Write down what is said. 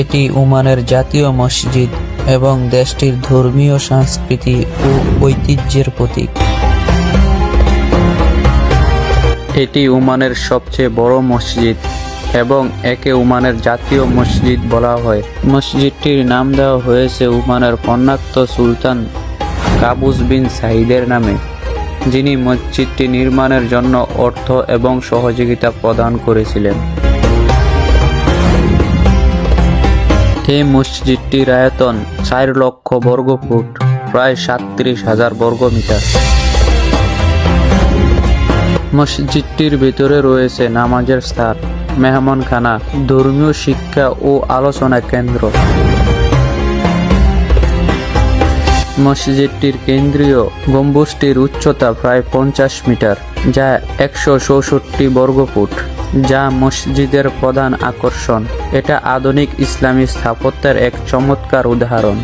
এটি ওমানের জাতীয় মসজিদ এবং দেশটির ধর্মীয় সংস্কৃতি ও ঐতিহ্যের প্রতীক। এটি ওমানের সবচেয়ে বড় মসজিদ এবং একে ওমানের জাতীয় মসজিদ বলা হয়। মসজিদটির নাম দেওয়া হয়েছে ওমানের কন্যাক্ত সুলতান কাবুস বিন সাহিদের নামে, যিনি মসজিদটি নির্মাণের জন্য অর্থ এবং সহযোগিতা প্রদান করেছিলেন। এই মসজিদটির আয়তন চার লক্ষ বর্গ ফুট, প্রায় সাতত্রিশ হাজার বর্গ মিটার। মসজিদটির ভিতরে রয়েছে নামাজের স্থান, মেহমানখানা, ধর্মীয় শিক্ষা ও আলোচনা কেন্দ্র। মসজিদটির কেন্দ্রীয় গম্বুজটির উচ্চতা প্রায় পঞ্চাশ মিটার, যা একশো চৌষট্টি বর্গফুট যা মসজিদের প্রধান আকর্ষণ। এটা আধুনিক ইসলামী স্থাপত্যের এক চমৎকার উদাহরণ।